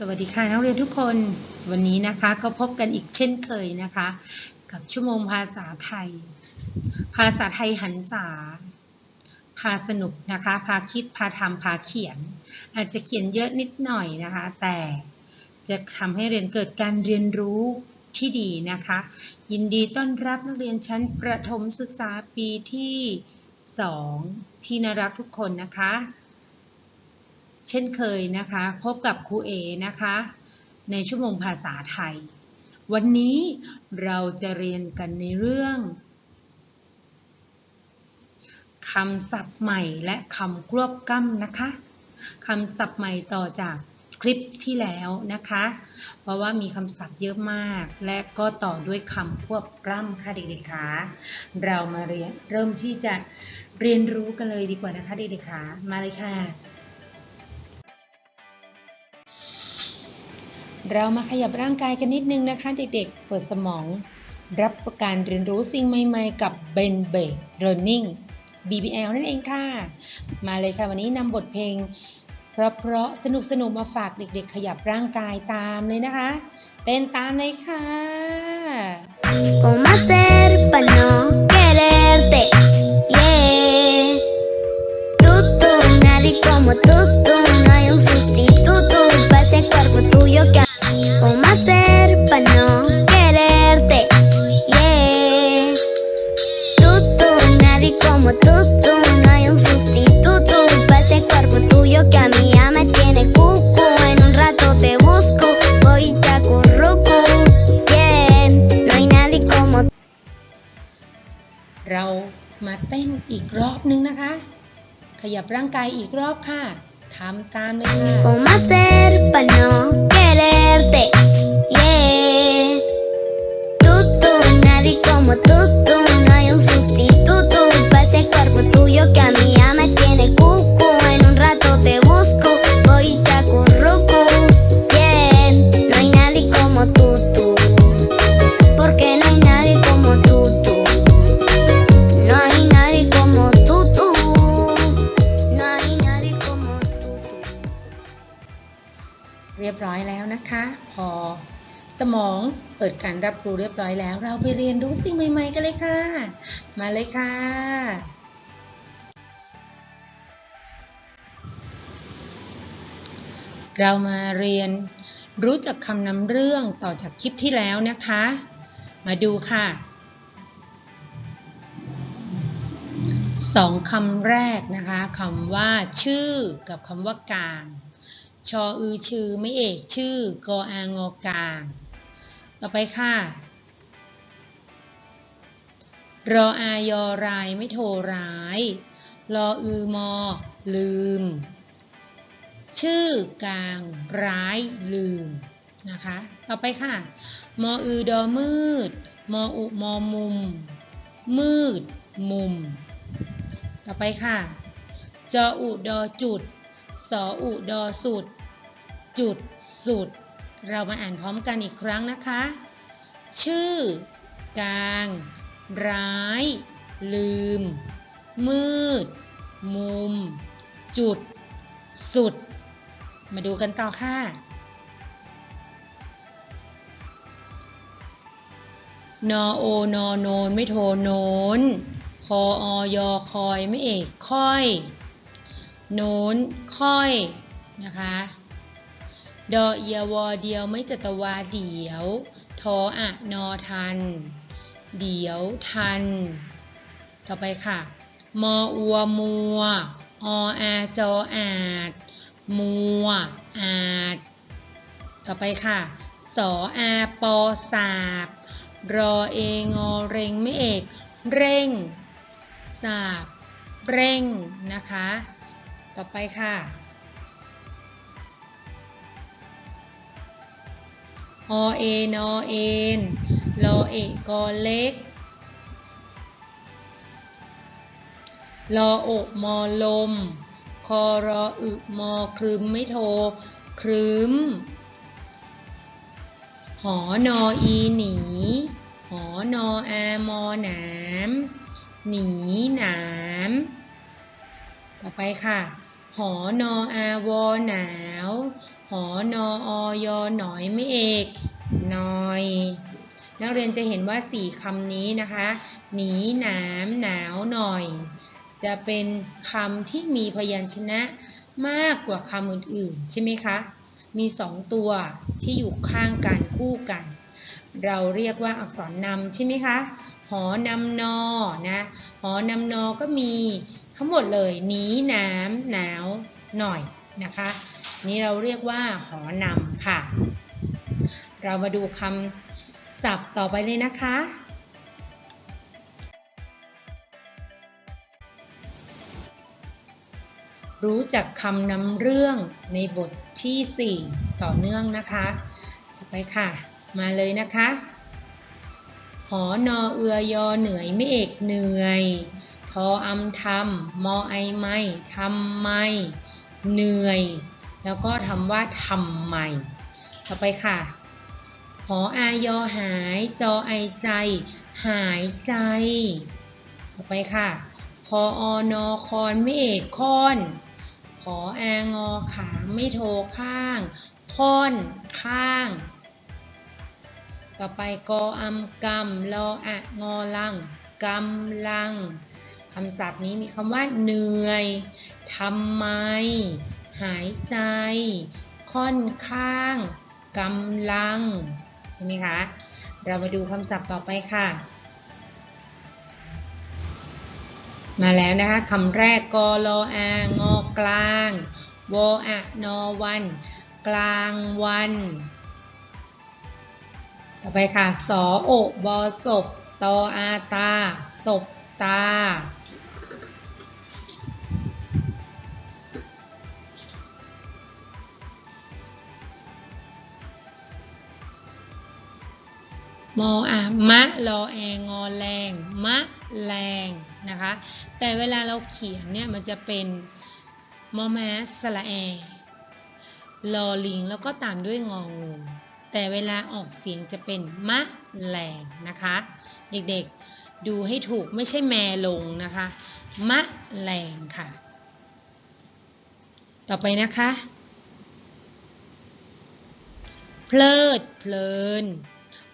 สวัสดีค่ะนักเรียนทุกคนวันนี้นะคะก็พบกันอีกเช่นเคยนะคะ กับชั่วโมงภาษาไทย ภาษาไทยหันษา พาสนุกนะคะ พาคิดพาทำพาเขียน อาจจะเขียนเยอะนิดหน่อยนะคะ แต่จะทำให้เรียนเกิดการเรียนรู้ที่ดีนะคะ ยินดีต้อนรับนักเรียนชั้นประถมศึกษาปีที่ 2 ที่น่ารักทุกคนนะคะ เช่นเคยนะคะ พบกับครูเอนะคะ ในชั่วโมงภาษาไทย วันนี้เราจะเรียนกันในเรื่องคำศัพท์ใหม่และคำควบกล้ำนะคะคำศัพท์ใหม่ต่อจากคลิปที่แล้วนะคะ เพราะว่ามีคำศัพท์เยอะมาก และก็ต่อด้วยคำควบกล้ำค่ะเด็กๆคะเรามาเรียนเริ่มที่จะเรียนรู้กันเลยดีกว่านะคะเด็กๆคะมาเลยค่ะ เรามาขยับร่างกายกันนิดนึงนะคะเด็กๆ เปิดสมอง รับประการเรียนรู้สิ่งใหม่ๆ กับ Ben b a Learning BBL นั่นเองค่ะ มาเลยค่ะวันนี้นำบทเพลง เพราะๆสนุกๆ มาฝากเด็กๆ ขยับร่างกายตามเลยนะคะ เต้นตามเลยค่ะ ¿Cómo hacer para no quererte? Yeah. Tú, tú, nadie como tú, tú. ร่างกายอีกรอบค่ะทำตามเลยค่ะ บร้อยแล้วนะคะ พอสมองเปิดการรับรู้เรียบร้อยแล้ว เราไปเรียนรู้สิ่งใหม่ ๆ กันเลยค่ะ มาเลยค่ะ เรามาเรียนรู้จักคำนำเรื่องต่อจากคลิปที่แล้วนะคะ มาดูค่ะสองคำแรกนะคะคำว่าชื่อกับคำว่ากลาง ชออือชื่อไม่เอกชื่อกออางอกาง ต่อไปค่ะ รออายอรายไม่โทรร้ายรออือมอ ลืม ชื่อกลางร้ายลืมนะคะ ต่อไปค่ะ มออือดอมืด มออุมอมุม มืด มุม ต่อไปค่ะ จออุดอจุด สออุดอสุด จุดสุด เรามาอ่านพร้อมกันอีกครั้งนะคะ ชื่อ กลาง ร้าย ลืม มืด มุม จุด สุด มาดูกันต่อค่ะนอโอนอโนนไม่โทโนนคออยอคอยไม่เอกค่อย โน้นค่อยนะคะ ดอเอียวอเดียวไม่จัตวาเดียว ทออะนอทัน เดียวทัน ต่อไปค่ะ มออัวมัว ออาจออาด มัว อาด ต่อไปค่ะ สออาปอสาบ รอเองอเร่งไม่เอก เร่ง สาบ เร่ง นะคะ ต่อไปค่ะ อเอนอเอนรอเอกอเล็กรออกมอลม คอรออึมอครึมไม่โท ครึม หอนออีหนี หอนออามอหนาม หนีหนาม ต่อไปค่ะ หอนออาวอหนาว หอนออยอหนอยไม่เอกหน่อย นักเรียนจะเห็นว่าสี่คำนี้นะคะ หนีหนามหนาวหน่อย จะเป็นคำที่มีพยัญชนะมากกว่าคำอื่นๆ ใช่ไหมคะ มีสองตัวที่อยู่ข้างกันคู่กัน เราเรียกว่าอักษรนำใช่ไหมคะ หอนำนอนะ หอนำนอก็มีทั้งหมดเลย หนีหนามหนาวหน่อยนะคะ นี่เราเรียกว่าหอนำค่ะ เรามาดูคำศัพท์ต่อไปเลยนะคะ รู้จักคำนำเรื่องในบทที่ 4 ต่อเนื่องนะคะต่อไปค่ะ มาเลยนะคะหอนอเอือยอเหนื่อยไม่เอกเหนื่อยพออำทำมอไอไม่ทำไม่เหนื่อย แล้วก็ทำว่าทำไม ต่อไปค่ะหออายอหาย จอไอใจ หายใจ ต่อไปค่ะคออนอคอนไม่เอกคอน ขอแองอขาไม่โทข้างค่อนข้าง ต่อไปกออำกำลออะงอลังกำลังคำศัพท์นี้มีคำว่าเหนื่อยทำไม หายใจ ค่อนข้างกำลัง ใช่ไหมคะ เรามาดูคำศัพท์ต่อไปค่ะ มาแล้วนะคะคำแรกกอลออางอกลางวออะนอวัน กลางวัน ต่อไปค่ะ สอโอบอศพตออาตาศพตา มออะมะลอแองอแรง มะแรงนะคะ แต่เวลาเราเขียนเนี่ยมันจะเป็นมอแมสสระแอลอลิงแล้วก็ตามด้วยงองูแต่เวลาออกเสียงจะเป็นมะแรงนะคะ เด็กๆดูให้ถูกไม่ใช่แมลงนะคะ มะแรงค่ะ ต่อไปนะคะ เพลิดเพลิน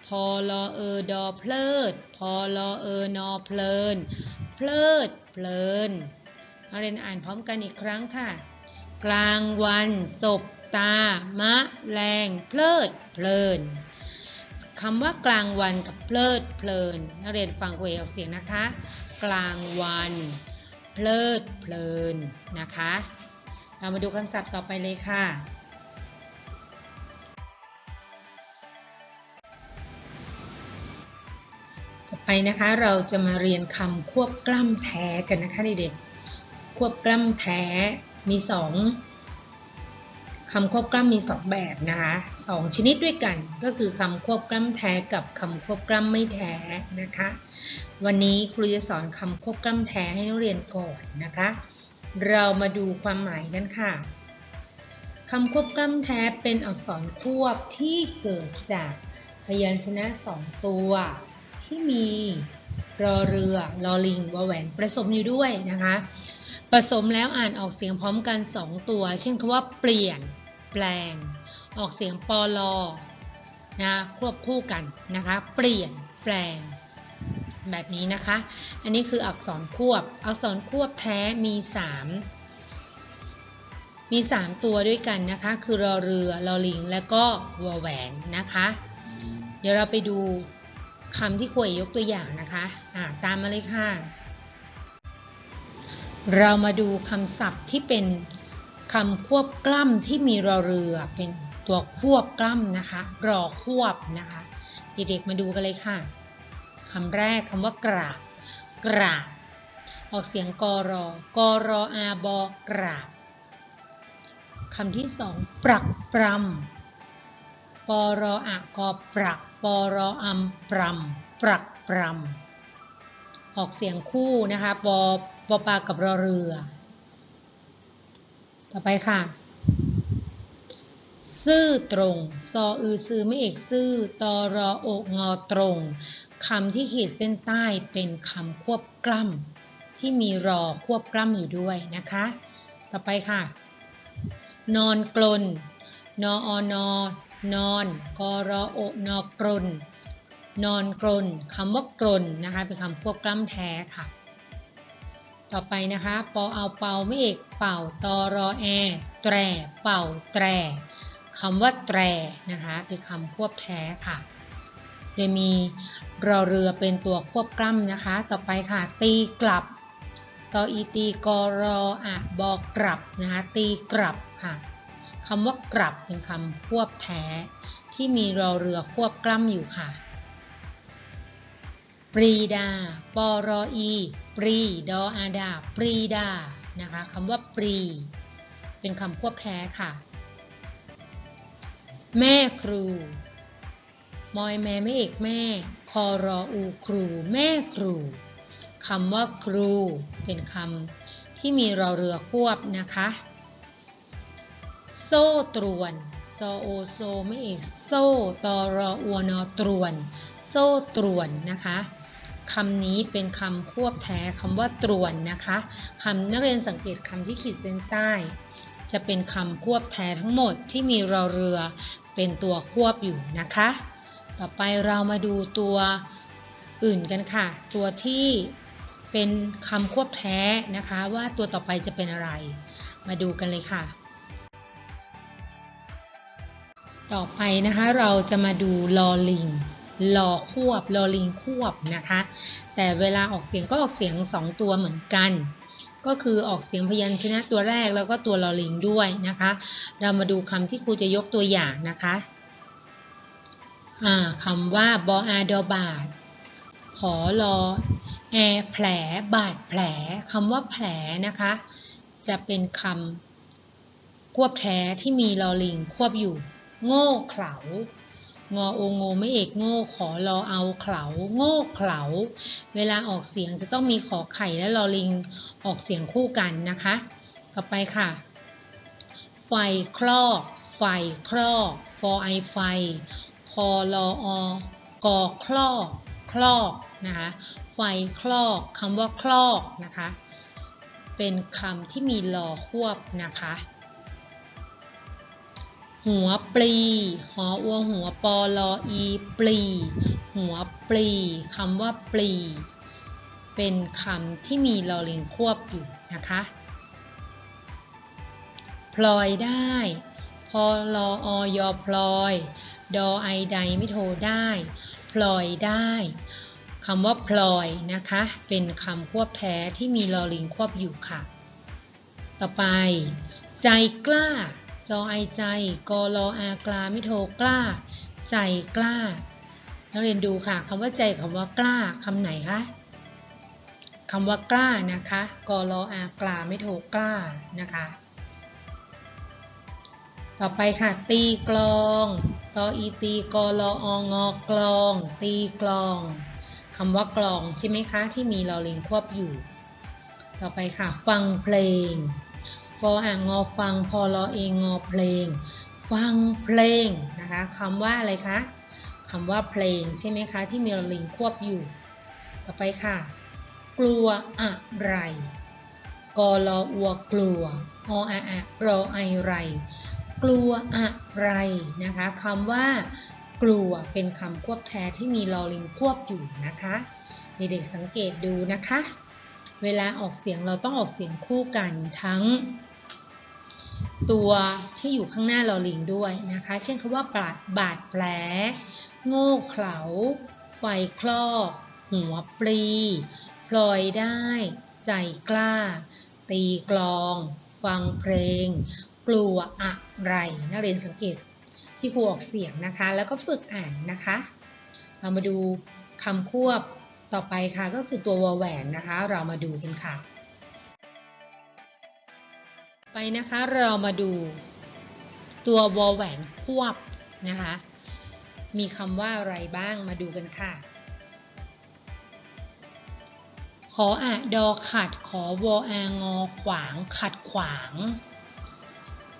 พอลอเออดอเพลิด พอลอเออนอเพลิน เพลิดเพลินเราเรียนอ่านพร้อมกันอีกครั้งค่ะ กลางวันศบตา มะ แรง เพลิด เพลินคำว่ากลางวันกับเพลิดเพลิน นักเรียนฟังครูเอกออกเสียงนะคะ กลางวัน เพลิดเพลินนะคะ เรามาดูคำศัพท์ต่อไปเลยค่ะ ไปนะคะเราจะมาเรียนคำควบกล้ำแท้กันนะคะเด็กๆควบกล้ำแท้มีสองคำควบกล้ำมีสองแบบนะคะสองชนิดด้วยกันก็คือคำควบกล้ำแท้กับคำควบกล้ำไม่แท้นะคะ วันนี้ครูจะสอนคำควบกล้ำแท้ให้นักเรียนก่อนนะคะ เรามาดูความหมายกันค่ะคำควบกล้ำแท้เป็นอักษรควบที่เกิดจากพยัญชนะสองตัว ที่มีรอเรือลอลิงวอแหวนผสมอยู่ด้วยนะคะผสมแล้วอ่านออกเสียงพร้อมกัน 2 ตัว เช่นคำว่าเปลี่ยน แปลง ออกเสียงปลอนะควบคู่กันนะคะ เปลี่ยนแปลง แบบนี้นะคะ อันนี้คืออักษรควบ อักษรควบแท้มี 3 มี 3 ตัวด้วยกันนะคะ คือรอเรือลอลิง และก็วอแหวนนะคะ เดี๋ยวเราไปดู คำที่ครูเอกยกตัวอย่างนะคะอ่าตามมาเลยค่ะ เรามาดูคำศัพท์ที่เป็นคำควบกล้ำที่มีรอเรือเป็นตัวควบกล้ำนะคะ รอควบนะคะ เด็กๆมาดูกันเลยค่ะคำแรกคำว่ากราบ กราบ ออกเสียงกรอกรออาบอกราบคำที่สองปรักปรำปรออะกอปรัก ปรออัมปรำปรักปรำออกเสียงคู่นะคะปอปอปลากับรอเรือ ต่อไปค่ะ ซื่อตรง ซออือซื้อไม่เอกซื่อตอรอโอกงอตรงคำที่ขีดเส้นใต้เป็นคำควบกล้ำที่มีรอควบกล้ำอยู่ด้วยนะคะ ต่อไปค่ะ นอนกลน นออนอ นอนกรอโอนอกรนนอนกรนคำว่ากรนนะคะเป็นคำควบกล้ำแท้ค่ะ ต่อไปนะคะปอเอาเป่าไม่เอกเป่าตอรอแอแตรเป่าแตรคำว่าแตรนะคะเป็นคำควบแท้ค่ะ โดยมีรอเรือเป็นตัวควบกล้ำนะคะ ต่อไปค่ะ ตีกลับตออีตีกอรออะบอกกลับนะคะตีกลับค่ะ คำว่ากลับเป็นคำควบแท้ ที่มีรอเรือควบกล้ำอยู่ค่ะ ปรีดาปอรออี ปรี ดออาดา ปรีดา นะคะคำว่าปรี เป็นคำควบแท้ค่ะ แม่ครู มอยแม่ไม่เอกแม่ คอรออูครู แม่ครูคำว่าครู เป็นคำที่มีรอเรือควบนะคะ โซ่ตรวนโซโอโซไม่เอกโซ่ตอรออวนอตรวน โซ่ตรวนนะคะคำนี้เป็นคำควบแท้คำว่าตรวนนะคะคำนักเรียนสังเกตคำที่ขีดเส้นใต้ จะเป็นคำควบแท้ทั้งหมดที่มีรอเรือ เป็นตัวควบอยู่นะคะ ต่อไปเรามาดูตัวอื่นกันค่ะ ตัวที่เป็นคำควบแท้นะคะ ว่าตัวต่อไปจะเป็นอะไร มาดูกันเลยค่ะ ต่อไปนะคะเราจะมาดูลอลิงลอควบลอลิงควบนะคะ แต่เวลาออกเสียงก็ออกเสียง 2 ตัวเหมือนกัน ก็คือออกเสียงพยัญชนะตัวแรกแล้วก็ตัวลอลิงด้วยนะคะ เรามาดูคำที่ครูจะยกตัวอย่างนะคะคำว่าบออาดอบาดผอลอแอแผลบาดแผลคำว่าแผลนะคะ จะเป็นคำควบแท้ที่มีลอลิงควบอยู่ โง่เขลางอโอโงไม่เอกโง่ขอรอเอาเขลาโง่เขลาเวลาออกเสียงจะต้องมีขอไข่และลอลิงออกเสียงคู่กันนะคะ ต่อไปค่ะ ไฟคลอก ไฟคลอกฟอไอไฟคอรออกอคลอกคลอกนะคะไฟคลอกคำว่าคลอกนะคะ เป็นคำที่มีลอควบนะคะ หัวปลีหออัวหัวปอลออีปลี หัวปลีคำว่าปลี เป็นคำที่มีลอลิงควบอยู่นะคะพลอยได้ พอลออยอพลอย ดอไอใดไม่โทรได้ พลอยได้คำว่าพลอยนะคะ เป็นคำควบแท้ที่มีลอลิงควบอยู่ค่ะ ต่อไป ใจกล้า จอไอใจ กอรออากลาไม่โทรกล้า ใจกล้า นักเรียนดูค่ะคำว่าใจคำว่ากล้าคำไหนคะคำว่ากล้านะคะ กอรออากลาไม่โทรกล้านะคะ ต่อไปค่ะ ตีกลองตออีตีกอรอองอกลอง ตีกลองคำว่ากลองใช่ไหมคะ ที่มีลอลิงควบอยู่ ต่อไปค่ะ ฟังเพลง ฟออ่างงอฟังพอรอเองงอเพลง ฟังเพลงนะคะคำว่าอะไรคะคำว่าเพลงใช่ไหมคะที่มีลอลิงควบอยู่ ต่อไปค่ะ กลัวอะไรกอรออัวกลัวออาอะรอไอไร กลัวอะไรนะคะคำว่า กลัวเป็นคำควบแท้ที่มีลอลิงควบอยู่นะคะเด็กๆสังเกตดูนะคะ เวลาออกเสียงเราต้องออกเสียงคู่กันทั้ง ตัวที่อยู่ข้างหน้าลอลิงด้วยนะคะ เช่นคำว่าบาดบาดแผล โง่เขลา ไฟคลอก หัวปลีพลอยได้ ใจกล้า ตีกลอง ฟังเพลง กลัวอะไร นักเรียนสังเกตที่ครูออกเสียงนะคะ แล้วก็ฝึกอ่านนะคะ เรามาดูคำควบต่อไปค่ะก็คือตัววอแหวนนะคะ เรามาดูกันค่ะ ไปนะคะเรามาดูตัววอแหวนควบนะคะ มีคำว่าอะไรบ้างมาดูกันค่ะ ขออะดอขัดขอวออางอขวาง ขัดขวาง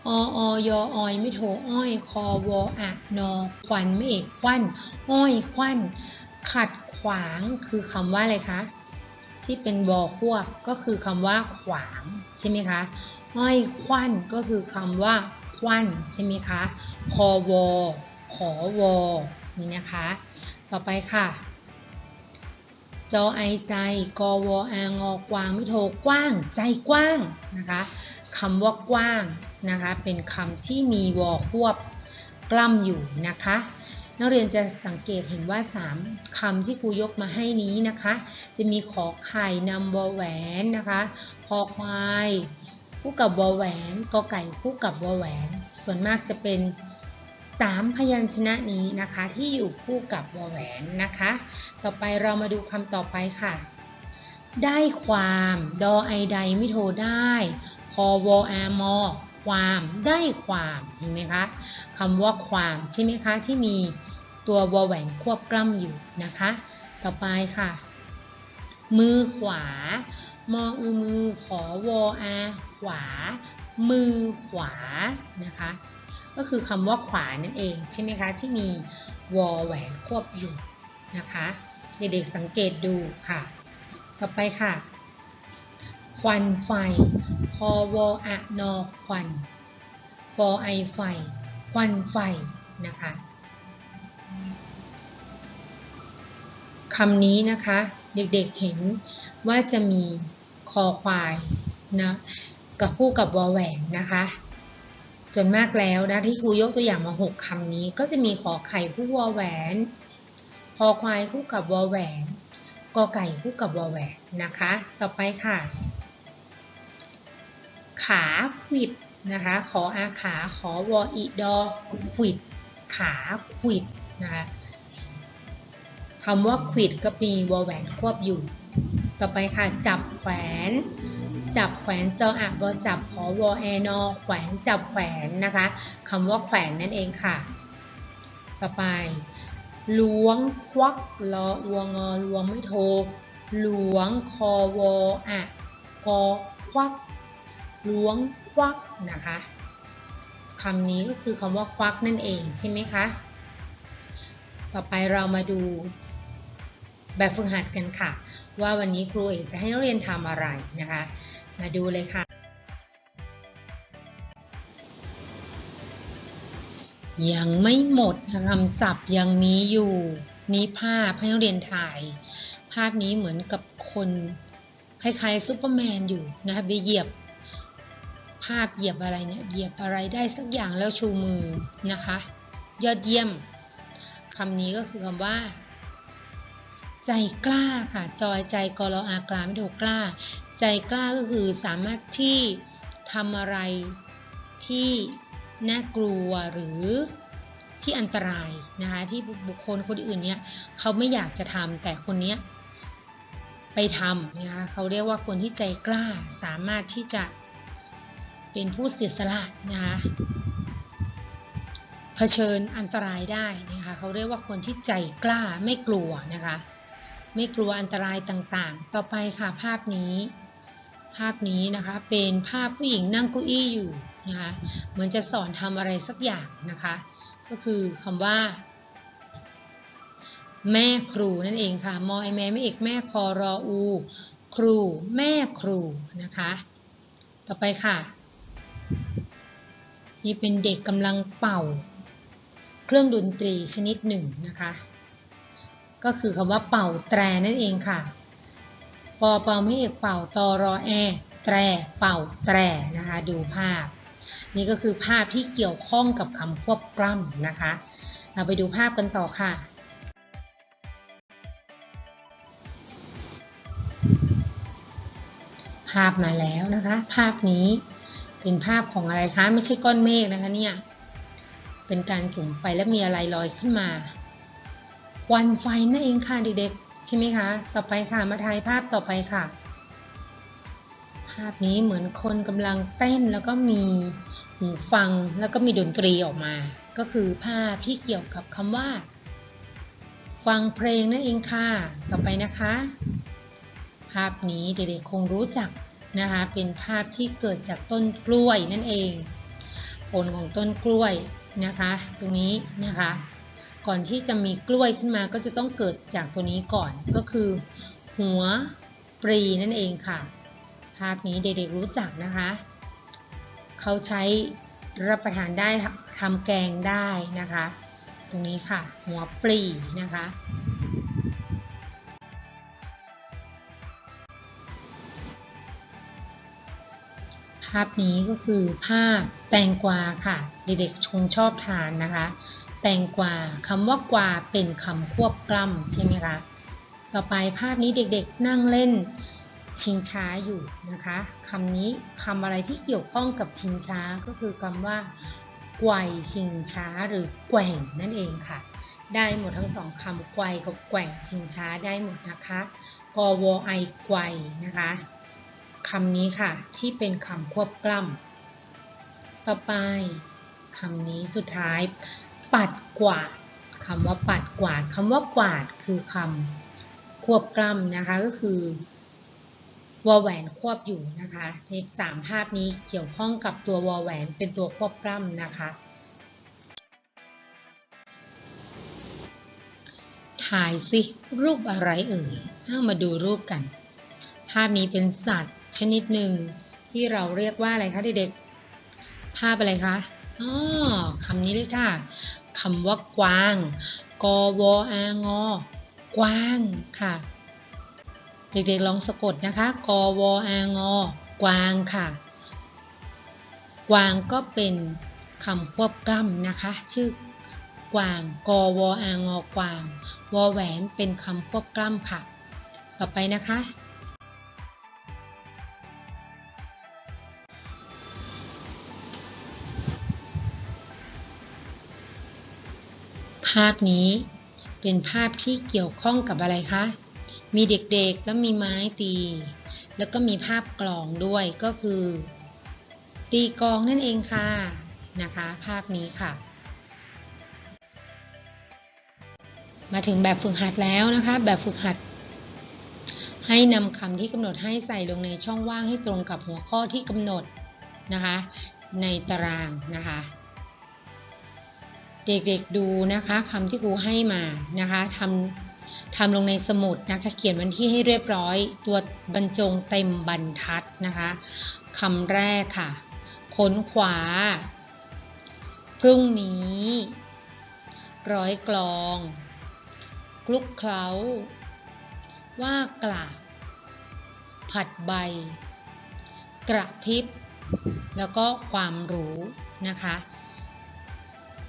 อออยออยไม่โทอ้อยคอวออะนอควันไม่เอกควันอ้อยควันขัดขวางคือคำว่าอะไรคะที่เป็นวอควบก็คือคำว่าขวางใช่ไหมคะ อ้อยควันก็คือคำว่าควันใช่ไหมคะคอวอขอวอนี่นะคะ ต่อไปค่ะจอไอใจ กอวออางอกวางไม่โทกว้าง ใจกว้างนะคะคำว่ากว้างนะคะ เป็นคำที่มีวอควบกล้ำอยู่นะคะ นักเรียนจะสังเกตเห็นว่า 3คำที่ครูยกมาให้นี้นะคะ จะมีขอไข่นำวอแหวนนะคะ คอควาย คู่กับวอแหวนกอไก่คู่กับวอแหวน ส่วนมากจะเป็น3พยัญชนะนี้นะคะที่อยู่คู่กับวอแหวนนะคะ ต่อไปเรามาดูคำต่อไปค่ะ ได้ความดอไอใดไม่โทรได้คอวออมอความได้ความเห็นไหมคะคำว่าความใช่ไหมคะที่มีตัววอแหวนควบกล้ำอยู่นะคะ ต่อไปค่ะ มือขวามออือมือขอวออาขวา มือขวานะคะ ก็คือคำว่าขวานั่นเองใช่ไหมคะที่มีวอแหวนควบอยู่นะคะ เด็กๆสังเกตดูค่ะ ต่อไปค่ะ ควันไฟคอวออะนอควันฟอไอไฟ ควันไฟนะคะคำนี้นะคะ เด็กๆเห็นว่าจะมีคอควายนะกับคู่กับวอแหวนนะคะ ส่วนมากแล้วนะที่ครูยกตัวอย่างมา6คำนี้ ก็จะมีขอไข่คู่วอแหวนคอควายคู่กับวอแหวนกอไก่คู่กับวอแหวนนะคะ ต่อไปค่ะ ขาขิดนะคะ ขออาขาขอวออีดอขิดขาขิดนะคะ คำว่าขวิดก็มีวอแหวนควบอยู่ ต่อไปค่ะ จับแขวน จับแขวนจออะบอจับขอวอแอนอแขวนจับแขวนนะคะคำว่าแขวนนั่นเองค่ะ ต่อไปล้วงควักลอวงอลวงไม่โทรล้วงคอวออะกอควักล้วงควักนะคะคำนี้ก็คือคำว่าควักนั่นเองใช่ไหมคะ ต่อไปเรามาดู แบบฝึกหัดกันค่ะ ว่าวันนี้ครูเอกจะให้นักเรียนทำอะไรนะคะ มาดูเลยค่ะ ยังไม่หมดคำศัพท์ยังมีอยู่ นี่ภาพให้นักเรียนถ่าย ภาพนี้เหมือนกับคนคล้ายๆซูเปอร์แมนอยู่นะคะไปเหยียบภาพเหยียบอะไรเนี่ยเหยียบอะไรได้สักอย่างแล้วชูมือนะคะ ยอดเยี่ยมคำนี้ก็คือคำว่า ใจกล้าค่ะ จอยใจกรออากลาไม่ถูกกล้า ใจกล้าก็คือสามารถที่ทำอะไรที่น่ากลัวหรือที่อันตรายนะคะที่บุคคลคนอื่นเนี่ยเขาไม่อยากจะทำแต่คนเนี้ยไปทำนะคะเขาเรียกว่าคนที่ใจกล้าสามารถที่จะเป็นผู้เสียสละนะคะเผชิญอันตรายได้นะคะเขาเรียกว่าคนที่ใจกล้าไม่กลัวนะคะ ไม่กลัวอันตรายต่างๆ ต่อไปค่ะภาพนี้ ภาพนี้นะคะเป็นภาพผู้หญิงนั่งเก้าอี้อยู่นะคะเหมือนจะสอนทำอะไรสักอย่างนะคะ ก็คือคำว่า แม่ครูนั่นเองค่ะมอไอแม่ไม่เอกแม่คอรออู ครู แม่ครูนะคะ ต่อไปค่ะนี่เป็นเด็กกำลังเป่า เครื่องดนตรีชนิดหนึ่งนะคะ ก็คือคำว่าเป่าแตรนั่นเองค่ะ ปอเป่าไม่เอกเป่าตอรอแอ แตร เป่าแตรนะคะ ดูภาพ นี่ก็คือภาพที่เกี่ยวข้องกับคำควบกล้ำนะคะ เราไปดูภาพกันต่อค่ะภาพมาแล้วนะคะ ภาพนี้เป็นภาพของอะไรคะ ไม่ใช่ก้อนเมฆนะคะเนี่ย เป็นการจุ่มไฟแล้วมีอะไรลอยขึ้นมา วันไฟนั่นเองค่ะเด็กๆใช่ไหมคะ ต่อไปค่ะมาถ่ายภาพต่อไปค่ะ ภาพนี้เหมือนคนกำลังเต้นแล้วก็มีหูฟังแล้วก็มีดนตรีออกมา ก็คือภาพที่เกี่ยวกับคำว่า ฟังเพลงนั่นเองค่ะ ต่อไปนะคะ ภาพนี้เด็กๆคงรู้จักนะคะ เป็นภาพที่เกิดจากต้นกล้วยนั่นเอง ผลของต้นกล้วยนะคะ ตรงนี้นะคะ ก่อนที่จะมีกล้วยขึ้นมาก็จะต้องเกิดจากตัวนี้ก่อนก็คือ หัวปรีนั่นเองค่ะ ภาพนี้เด็กๆรู้จักนะคะ เขาใช้รับประทานได้ทำทำแกงได้นะคะ ตรงนี้ค่ะ หัวปลีนะคะาพนี้ก็คือภาพแตงกวาค่ะ เด็กๆชงชอบทานนะคะ แตงกวาคำว่ากวาเป็นคำควบกล้ำใช่ไหมคะต่อไปภาพนี้เด็กๆนั่งเล่นชิงช้าอยู่นะคะคำนี้คำอะไรที่เกี่ยวข้องกับชิงช้าก็คือคำว่าไกวชิงช้าหรือแกว่งนั่นเองค่ะ ได้หมดทั้งสองคำไกวกับแกว่งชิงช้าได้หมดนะคะกวไอไกวนะคะ คำนี้ค่ะ ที่เป็นคำควบกล้ำต่อไปคำนี้สุดท้าย ปัดกวาดคำว่าปัดกวาดคำว่ากวาดคือคำควบกล้ำนะคะก็คือวอแหวนควบอยู่นะคะในสามภาพนี้เกี่ยวข้องกับตัววอแหวนเป็นตัวควบกล้ำนะคะ ถ่ายสิรูปอะไรเอ่ยเอามาดูรูปกัน ภาพนี้เป็นสัตว์ ชนิดหนึ่ง ที่เราเรียกว่าอะไรคะเด็กๆ ภาพอะไรคะอ๋อคำนี้เลยค่ะคำว่ากวาง กวอางอกวางค่ะ เด็กๆลองสะกดนะคะ กวอางอกวางค่ะ กวางก็เป็นคำควบกล้ำนะคะ ชื่อกวาง กวอางอกวาง วอแหวนเป็นคำควบกล้ำค่ะ ต่อไปนะคะาพนี้ เป็นภาพที่เกี่ยวข้องกับอะไรคะ มีเด็กๆแล้วมีไม้ตี แล้วก็มีภาพกลองด้วยก็คือ ตีกลองนั่นเองค่ะนะคะ ภาพนี้ค่ะ มาถึงแบบฝึกหัดแล้วนะคะ แบบฝึกหัด ให้นำคำที่กำหนดให้ใส่ลงในช่องว่างให้ตรงกับหัวข้อที่กำหนดนะคะ ในตารางนะคะ เด็กๆดูนะคะคำที่ครูให้มานะคะทำทำลงในสมุดนะคะ เขียนวันที่ให้เรียบร้อย ตัวบรรจงเต็มบรรทัดนะคะคำแรกค่ะค้นขวา พรุ่งนี้ ร้อยกลองคลุกเคล้า ว่ากล่าวผัดใบ กระพริบ แล้วก็ความรู้นะคะ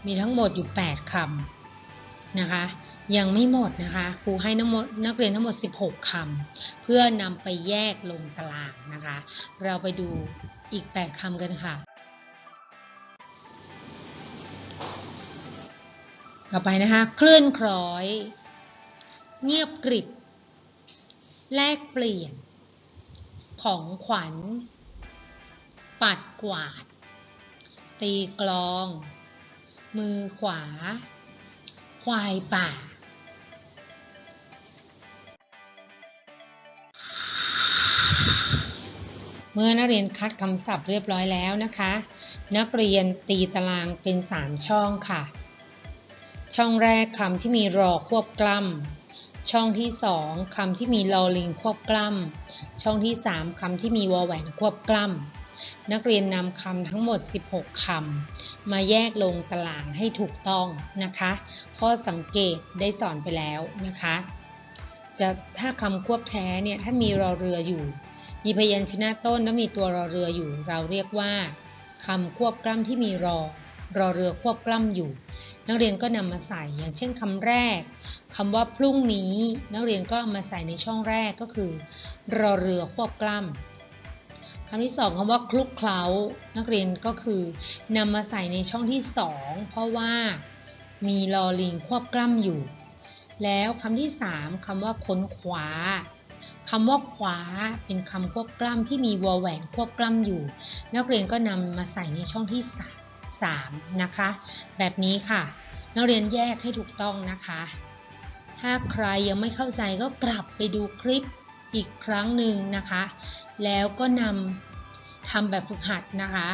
มีทั้งหมดอยู่ 8คำนะคะ ยังไม่หมดนะคะครูให้นักนักเรียนทั้งหมด 16คำเพื่อนำไปแยกลงตารางนะคะ เราไปดูอีก 8คำกันค่ะ ต่อไปนะคะ เคลื่อนคล้อย เงียบกริบ แลกเปลี่ยน ของขวัญ ปัดกวาด ตีกลอง มือขวา ควายป่า เมื่อนักเรียนคัดคำศัพท์เรียบร้อยแล้วนะคะ นักเรียนตีตารางเป็น 3 ช่องค่ะ ช่องแรกคำที่มีรอควบกล้ำช่องที่ 2คำที่มีลอลิงควบกล้ำช่องที่ 3คำที่มีวอแหวนควบกล้ำ นักเรียนนำคำทั้งหมด 16คำมาแยกลงตารางให้ถูกต้องนะคะ ข้อสังเกตได้สอนไปแล้วนะคะ จะถ้าคำควบแท้เนี่ยถ้ามีรอเรืออยู่ มีพยัญชนะต้นและมีตัวรอเรืออยู่ เราเรียกว่าคำควบกล้ำที่มีรอรอเรือควบกล้ำอยู่ นักเรียนก็นำมาใส่อย่างเช่นคำแรกคำว่าพรุ่งนี้ นักเรียนก็เอามาใส่ในช่องแรกก็คือ รอเรือควบกล้ำ คำที่สองคำว่าคลุกเคล้านักเรียนก็คือนำมาใส่ในช่องที่สองเพราะว่ามีลอลิงควบกล้ำอยู่ แล้วคำที่สามคำว่าค้นขวาคำว่าขวาเป็นคำควบกล้ำที่มีวอแหวนควบกล้ำอยู่ นักเรียนก็นำมาใส่ในช่องที่สามนะคะ แบบนี้ค่ะ นักเรียนแยกให้ถูกต้องนะคะ ถ้าใครยังไม่เข้าใจก็กลับไปดูคลิป อีกครั้งหนึ่งนะคะ แล้วก็นำทำแบบฝึกหัดนะคะ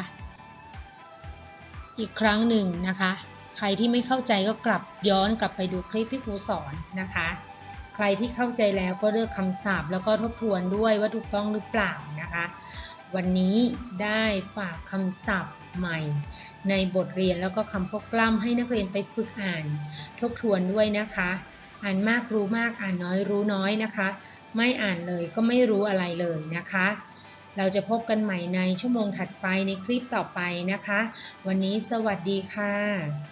อีกครั้งหนึ่งนะคะ ใครที่ไม่เข้าใจก็กลับย้อนกลับไปดูคลิปที่ครูสอนนะคะ ใครที่เข้าใจแล้วก็เลือกคำศัพท์ แล้วก็ทบทวนด้วยว่าถูกต้องหรือเปล่านะคะ วันนี้ได้ฝากคำศัพท์ใหม่ในบทเรียนแล้วก็คำพวกกล้ำให้นักเรียนไปฝึกอ่าน ทบทวนด้วยนะคะ อ่านมากรู้มากอ่านน้อยรู้น้อยนะคะ ไม่อ่านเลยก็ไม่รู้อะไรเลยนะคะ เราจะพบกันใหม่ในชั่วโมงถัดไปในคลิปต่อไปนะคะ วันนี้สวัสดีค่ะ